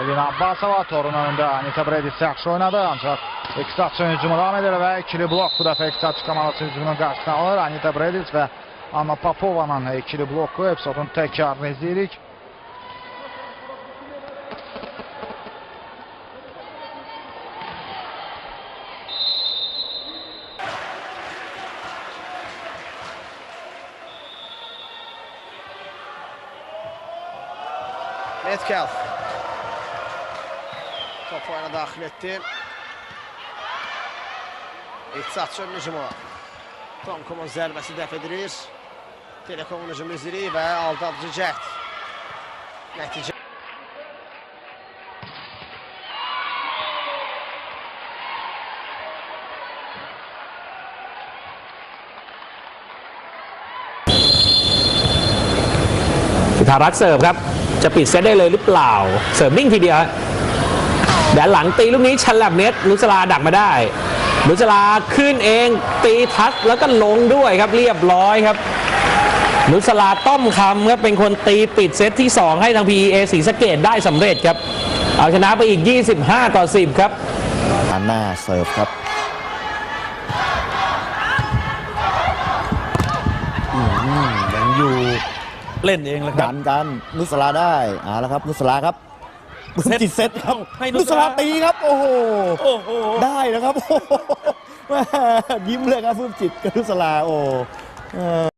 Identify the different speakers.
Speaker 1: Elina Abbasova torun önünde Anita Bredis yaxşı oynadı ancaq Ekstasyon hücumu devam edir və ikili blok bu dəfə Ekstasyon komanası hücumunun qarşısına alır. Anita Bredis və Anna Papovanın ikili bloku epizodun təkrarını izləyirik.
Speaker 2: Metcalf. Topu oyuna daxil etdi. İqtisadçı hücumu. Tomkomun zərbəsi dəf edilir. Telekomun hücumu izləyirik və aldadıcı cəhd. Nəticə
Speaker 3: ๆสุธารัตเสิร์ฟครับ จะปิดเซตได้เลยหรือเปล่า เสิร์ฟนิ่งทีเดียว แดนหลังตีลูกนี้ชันแลบเน็ตนุสลาดักมาได้นุสลาขึ้นเองตีทัชแล้วก็ลงด้วยครับเรียบร้อยครับนุสลาต้อมคำครับเป็นคนตีปิดเซตที่ 2 ให้ทาง PEA ศรีสะเกดได้สำเร็จครับ เอาชนะไปอีก 25 ต่อ 10 ครับ
Speaker 4: อันหน้าเสิร์ฟครับอืมยังอยู่
Speaker 5: เล่นเองเลยครั
Speaker 4: ดั
Speaker 5: บ
Speaker 4: นกันนุสลาได้เอาละครับ นุสลาครับ
Speaker 5: เซต
Speaker 4: จิตเซตครับ
Speaker 5: ให้นุ
Speaker 4: นุ
Speaker 5: ส
Speaker 4: ส
Speaker 5: ลา
Speaker 4: ลาตีครับ โอ้โห
Speaker 5: โอ้โห
Speaker 4: ได้นะครับโอ้โหแม่ยิ้มเลยครับพื้มจิตกับนุสลาโอ้เออ